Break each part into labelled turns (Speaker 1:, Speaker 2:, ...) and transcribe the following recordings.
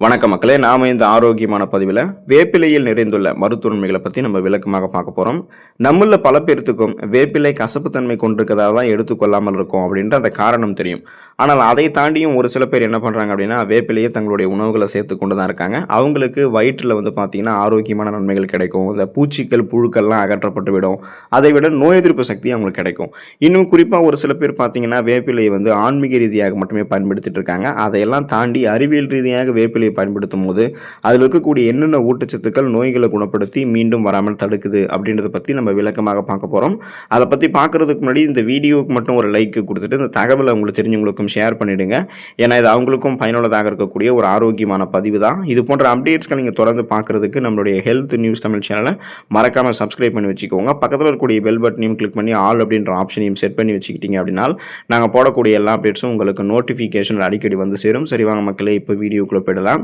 Speaker 1: வணக்க மக்களே நாம இந்த ஆரோக்கியமான பதிவில் வேப்பிலையில் நிறைந்துள்ள மருத்துவன்மைகளை பற்றி நம்ம விளக்கமாக பார்க்க போகிறோம் நம்மள பல பேர்த்துக்கும் வேப்பிலை கசப்புத்தன்மை கொண்டிருக்கிறதா தான் எடுத்துக்கொள்ளாமல் இருக்கும் அப்படின்ற அந்த காரணம் தெரியும். ஆனால் அதை தாண்டியும் ஒரு சில பேர் என்ன பண்ணுறாங்க அப்படின்னா வேப்பிலையை தங்களுடைய உணவுகளை சேர்த்து கொண்டு தான் இருக்காங்க. அவங்களுக்கு வயிற்றில் வந்து பார்த்திங்கன்னா ஆரோக்கியமான நன்மைகள் கிடைக்கும். இந்த பூச்சிகள் புழுக்கள்லாம் அகற்றப்பட்டு விடும். அதை விட நோய் எதிர்ப்பு சக்தி அவங்களுக்கு கிடைக்கும். இன்னும் குறிப்பாக ஒரு சில பேர் பார்த்திங்கன்னா வேப்பிலையை வந்து ஆன்மீக ரீதியாக மட்டுமே பயன்படுத்திட்டு இருக்காங்க. அதையெல்லாம் தாண்டி அறிவியல் ரீதியாக வேப்பிலை வேப்பிலையை பயன்படுத்தும் போது அதில் இருக்கக்கூடிய என்னென்ன ஊட்டச்சத்துக்கள் நோய்களை குணப்படுத்தி மீண்டும் வராமல் தடுக்குது அப்படின்றத பற்றி நம்ம விளக்கமாக பார்க்க போகிறோம் அதை பற்றி பார்க்குறதுக்கு முன்னாடி இந்த வீடியோவுக்கு மட்டும் ஒரு லைக் கொடுத்துட்டு இந்த தகவலை உங்களுக்கு தெரிஞ்சவங்களுக்கும் ஷேர் பண்ணிவிடுங்க ஏன்னா இது அவங்களுக்கும் பயனுள்ளதாக இருக்கக்கூடிய ஒரு ஆரோக்கியமான பதிவு தான். இது போன்ற அப்டேட்ஸ்களை நீங்கள் தொடர்ந்து பார்க்குறதுக்கு நம்மளுடைய ஹெல்த் நியூஸ் தமிழ் சேனலை மறக்காமல் சப்ஸ்கிரைப் பண்ணி வச்சுக்கோங்க. பக்கத்தில் இருக்கக்கூடிய பெல் பட்டனையும் கிளிக் பண்ணி ஆல் அப்படின்ற ஆப்ஷனையும் செட் பண்ணி வச்சுக்கிட்டீங்க அப்படின்னா நாங்கள் போடக்கூடிய எல்லா அப்டேட்ஸும் உங்களுக்கு நோட்டிஃபிகேஷன் அடிக்கடி வந்து சேரும். சரி வாங்க மக்களே இப்போ வீடியோக்குள்ளே போயிடலாம்.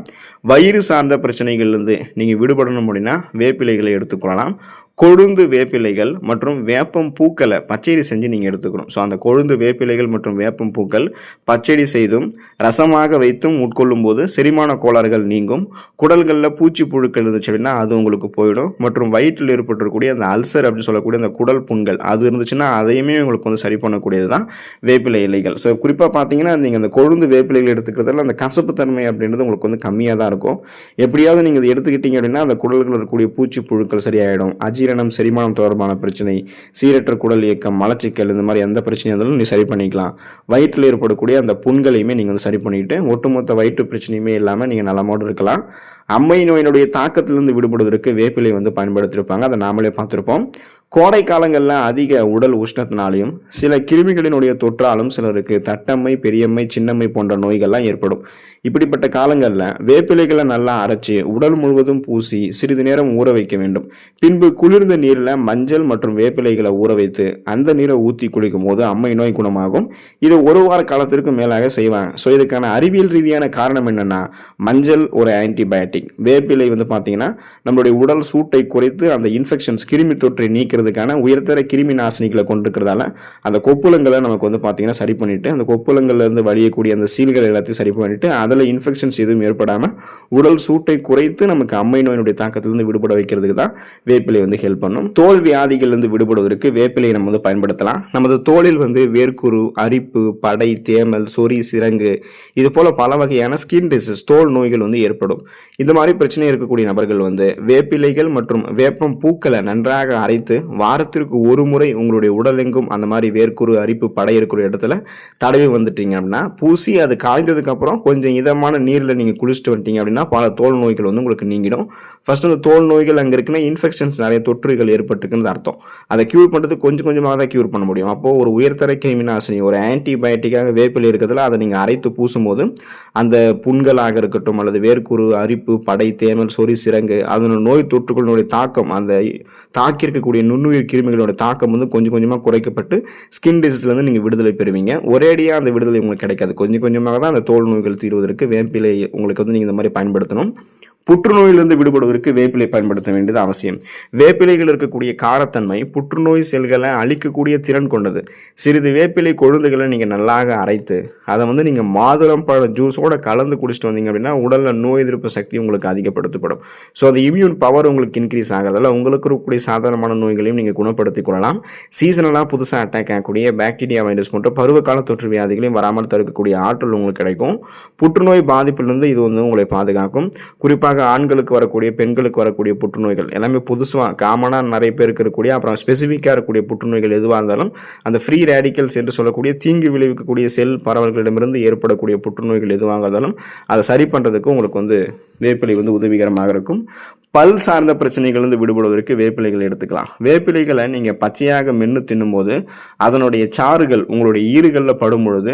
Speaker 1: வயிறு சார்ந்த பிரச்சனைகள்லேருந்து நீங்கள் விடுபடணும் அப்படின்னா வேப்பிலைகளை எடுத்துக்கொள்ளலாம் கொழுந்து வேப்பிலைகள் மற்றும் வேப்பம் பூக்களை பச்சடி செஞ்சு நீங்கள் எடுத்துக்கணும். ஸோ அந்த கொழுந்து வேப்பிலைகள் மற்றும் வேப்பம் பூக்கள் பச்சடி செய்தும் ரசமாக வைத்தும் உட்கொள்ளும் போது செரிமான கோளாறுகள் நீங்கும். குடல்களில் பூச்சி புழுக்கள் இருந்துச்சு அப்படின்னா அது உங்களுக்கு போயிடும். மற்றும் வயிற்றில் ஏற்பட்டிருக்கக்கூடிய அந்த அல்சர் அப்படின்னு சொல்லக்கூடிய அந்த குடல் புண்கள் அது இருந்துச்சுன்னா அதையுமே உங்களுக்கு வந்து சரி பண்ணக்கூடியது தான் வேப்பிலை இலைகள். ஸோ குறிப்பாக பார்த்தீங்கன்னா நீங்கள் அந்த கொழுந்து வேப்பிலைகள் எடுத்துக்கிறதுல அந்த கசப்பு தன்மை அப்படின்றது உங்களுக்கு வந்து கம்மியாக தான் இருக்கும். எப்படியாவது நீங்கள் இதை எடுத்துக்கிட்டீங்க அப்படின்னா அந்த குடல்களில் இருக்கக்கூடிய பூச்சி புழுக்கள் சரியாயிடும். அஜீரணம் செரிமானம் தொடர்பான பிரச்சனை சீரற்ற குடல் இயக்கம் மலச்சிக்கல் இந்த மாதிரி எந்த பிரச்சனையாக இருந்தாலும் நீ சரி பண்ணிக்கலாம். வயிற்றில் ஏற்படக்கூடிய அந்த புண்களையுமே நீங்கள் வந்து சரி பண்ணிட்டு ஒட்டுமொத்த வயிற்று பிரச்சனையுமே இல்லாமல் நீங்கள் நலமோடு இருக்கலாம். அம்மை நோயினுடைய தாக்கத்திலிருந்து விடுபடுவதற்கு வேப்பிலை வந்து பயன்படுத்தியிருப்பாங்க. அதை நாமளே பார்த்துருப்போம். கோடை காலங்களில் அதிக உடல் உஷ்ணத்தினாலையும் சில கிருமிகளினுடைய தொற்றாலும் சிலருக்கு தட்டம்மை பெரியம்மை சின்னம்மை போன்ற நோய்கள்லாம் ஏற்படும். இப்படிப்பட்ட காலங்களில் வேப்பிலைகளை நல்லா அரைச்சி உடல் முழுவதும் பூசி சிறிது நேரம் ஊற வைக்க வேண்டும். பின்பு குளிர்ந்த நீரில் மஞ்சள் மற்றும் வேப்பிலைகளை ஊற வைத்து அந்த நீரை ஊற்றி குளிக்கும் போது அம்மை நோய் குணமாகும். இது ஒரு வார காலத்திற்கு மேலாக செய்வாங்க. ஸோ இதுக்கான அறிவியல் ரீதியான காரணம் என்னென்னா மஞ்சள் ஒரு ஆன்டிபயோட்டிக் வேப்பிலை வந்து பார்த்தீங்கன்னா நம்மளுடைய உடல் சூட்டை குறைத்து அந்த இன்ஃபெக்ஷன்ஸ் கிருமி தொற்றை நீக்கிறதுக்கான உயர்தர கிருமி நாசினிகளை கொண்டிருக்கிறதால அந்த கொப்புளங்களை நமக்கு வந்து பார்த்தீங்கன்னா சரி பண்ணிவிட்டு அந்த கொப்புளங்கள்லேருந்து வழியக்கூடிய அந்த சீல்கள் எல்லாத்தையும் சரி பண்ணிவிட்டு அதில் இன்ஃபெக்ஷன்ஸ் எதுவும் ஏற்படாமல் உடல் சூட்டை குறைத்து நமக்கு அம்மை நோயினுடைய தாக்கத்திலிருந்து விடுபட வைக்கிறதுக்கு தான் வேப்பிலை வந்து ஹெல்ப் பண்ணும். தோல் வியாதிகள்லேருந்து விடுபடுவதற்கு வேப்பிலையை நம்ம வந்து பயன்படுத்தலாம். நமது தோலில் வந்து வேர்க்குரு அரிப்பு படை தேமல் சொறி சிறங்கு இது போல் பல வகையான ஸ்கின் டிசீஸ் தோல் நோய்கள் வந்து ஏற்படும். இந்த மாதிரி பிரச்சனை இருக்கக்கூடிய நபர்கள் வந்து வேப்பிலைகள் மற்றும் வேப்பம் பூக்களை நன்றாக அரைத்து வாரத்திற்கு ஒரு முறை உங்களுடைய உடலெங்கும் அந்த மாதிரி வேர்க்குரு அரிப்பு படை இருக்கிற இடத்துல தடவி வந்துட்டீங்க அப்படின்னா பூசி அது காய்ந்ததுக்கப்புறம் கொஞ்சம் இதமான நீரில் நீங்கள் குளிச்சுட்டு வந்துட்டீங்க அப்படின்னா பல தோல் நோய்கள் வந்து உங்களுக்கு நீங்கிடும். ஃபஸ்ட் அந்த தோல் நோய்கள் அங்கே இருக்குன்னா இன்ஃபெக்ஷன்ஸ் நிறைய தொற்றுகள் ஏற்பட்டுருக்குன்னு அர்த்தம். அதை க்யூர் பண்ணுறது கொஞ்சம் கொஞ்சமாக தான் க்யூர் பண்ண முடியும். அப்போது ஒரு உயர்தர கிருமிநாசினி ஒரு ஆன்டிபயோட்டிக்காக வேப்பில் இருக்கிறதுல அதை நீங்கள் அரைத்து பூசும்போது அந்த புண்களாக இருக்கட்டும் அல்லது வேர்க்குரு அரிப்பு படை தேமல் சொறி சிறங்கு அதனோட நோய் தொற்றுகளினுடைய தாக்கம் அந்த தாக்கியிருக்கக்கூடிய நுண் நுண்ணுயிர் கிருமிகளோட தாக்கம் வந்து கொஞ்சம் கொஞ்சமாக குறைக்கப்பட்டு ஸ்கின் டிசீஸ்லேருந்து நீங்கள் விடுதலை பெறுவீங்க. ஒரேடியாக அந்த விடுதலை உங்களுக்கு கிடைக்காது. கொஞ்சம் கொஞ்சமாக தான் அந்த தோல் நோய்கள் தீர்வதற்கு வேப்பிலை உங்களுக்கு வந்து நீங்கள் இந்த மாதிரி பயன்படுத்தணும். புற்றுநோயிலிருந்து விடுபடுவதற்கு வேப்பிலை பயன்படுத்த வேண்டியது அவசியம். வேப்பிலைகள் இருக்கக்கூடிய காரத்தன்மை புற்றுநோய் செல்களை அழிக்கக்கூடிய திறன் கொண்டது. சிறிது வேப்பிலை கொழுந்துகளை நீங்கள் நல்லாக அரைத்து அதை வந்து நீங்கள் மாதுளம் பழ ஜூஸோட கலந்து குடிச்சிட்டு வந்தீங்க அப்படின்னா உடலில் நோய் எதிர்ப்பு சக்தி உங்களுக்கு அதிகப்படுத்தப்படும். ஸோ அந்த இம்யூன் பவர் உங்களுக்கு இன்க்ரீஸ் ஆகிறதால உங்களுக்கு இருக்கக்கூடிய சாதாரணமான நோய்களையும் நீங்கள் குணப்படுத்திக் கொள்ளலாம். சீசனலாக புதுசாக அட்டாக் ஆகக்கூடிய பாக்டீரியா வைரஸ் போன்ற பருவகால தொற்று வியாதிகளையும் வராமல் தடுக்கக்கூடிய ஆற்றல் உங்களுக்கு கிடைக்கும். புற்றுநோய் பாதிப்பிலிருந்து இது வந்து உங்களை பாதுகாக்கும். குறிப்பாக ஆண்களுக்கு வரக்கூடிய பெண்களுக்கு வரக்கூடிய புற்றுநோய்கள் எல்லாமே புதுசாக காமனாக நிறைய பேருக்கு இருக்கக்கூடிய அப்புறம் ஸ்பெசிஃபிக்காக இருக்கக்கூடிய புற்றுநோய்கள் எதுவாக இருந்தாலும் அந்த ஃப்ரீ ரேடிக்கல்ஸ் என்று சொல்லக்கூடிய தீங்கு விளைவிக்கக்கூடிய செல் பரவல்களிடமிருந்து ஏற்படக்கூடிய புற்றுநோய்கள் எதுவாக இருந்தாலும் அதை சரி பண்ணுறதுக்கு உங்களுக்கு வந்து வேப்பிலை வந்து உதவிகரமாக இருக்கும். பல் சார்ந்த பிரச்சனைகள்லேருந்து விடுபடுவதற்கு வேப்பிலைகள் எடுத்துக்கலாம். வேப்பிலைகளை நீங்கள் பச்சையாக மென்று தின்னும்போது அதனுடைய சாறுகள் உங்களுடைய ஈறுகளில் படும் பொழுது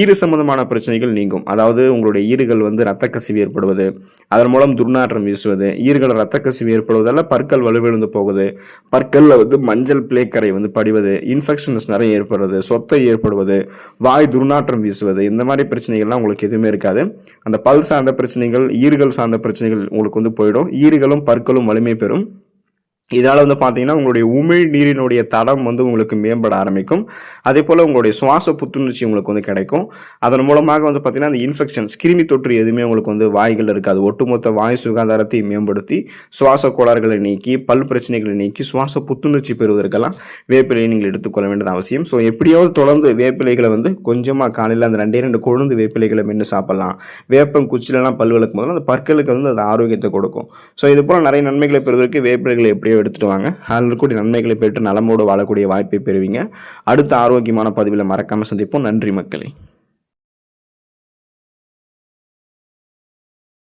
Speaker 1: ஈறு சம்பந்தமான பிரச்சனைகள் நீங்கும். அதாவது உங்களுடைய ஈறுகள் வந்து இரத்த கசிவு ஏற்படுவது அதன் மூலம் துர்நாற்றம் வீசுவது ஈர்கள் ரத்த கசிவு ஏற்படுவதால் பற்கள் வலுவிழந்து போகுது. பற்களில் வந்து மஞ்சள் பிளேக்கரை வந்து படிவது இன்ஃபெக்ஷன்ஸ் நிறைய ஏற்படுறது சொத்தை ஏற்படுவது வாய் துர்நாற்றம் வீசுவது இந்த மாதிரி பிரச்சனைகள்லாம் உங்களுக்கு எதுவுமே இருக்காது. அந்த பல் சார்ந்த பிரச்சனைகள் ஈர்கள் சார்ந்த பிரச்சனைகள் உங்களுக்கு வந்து போயிடும். ஈர்களும் பற்களும் வலிமை பெறும். இதனால் வந்து பார்த்தீங்கன்னா உங்களுடைய உமிழ் நீரினுடைய தடம் வந்து உங்களுக்கு மேம்பட ஆரம்பிக்கும். அதே போல் உங்களுடைய சுவாச புத்துணர்ச்சி உங்களுக்கு வந்து கிடைக்கும். அதன் மூலமாக வந்து பார்த்தீங்கன்னா அந்த இன்ஃபெக்ஷன்ஸ் கிருமி தொற்று எதுவுமே உங்களுக்கு வந்து வாய்கள் இருக்காது. ஒட்டுமொத்த வாய் சுகாதாரத்தை மேம்படுத்தி சுவாச கோளாறுகளை நீக்கி பல் பிரச்சனைகளை நீக்கி சுவாச புத்துணர்ச்சி பெறுவதற்கெல்லாம் வேப்பிலையை நீங்கள் எடுத்துக்கொள்ள வேண்டியது அவசியம். ஸோ எப்படியாவது தொடர்ந்து வேப்பிலைகளை வந்து கொஞ்சமாக காலையில் அந்த ரெண்டே ரெண்டு கொழுந்து வேப்பிலைகளை மென்று சாப்பிடலாம். வேப்பம் குச்சிலெல்லாம் பல் விளக்கும் போது அந்த பற்களுக்கு வந்து அது ஆரோக்கியத்தை கொடுக்கும். ஸோ இது போல் நிறைய நன்மைகளை பெறுவதற்கு வேப்பிலைகளை எப்படியோ எடுத்துகிட்டு வாங்க. அதில் இருக்கக்கூடிய நன்மைகளை பெற்று நலமோடு வாழக்கூடிய வாய்ப்பை பெறுவீங்க. அடுத்த ஆரோக்கியமான பதிவில் மறக்காமல் சந்திப்போம். நன்றி மக்களே.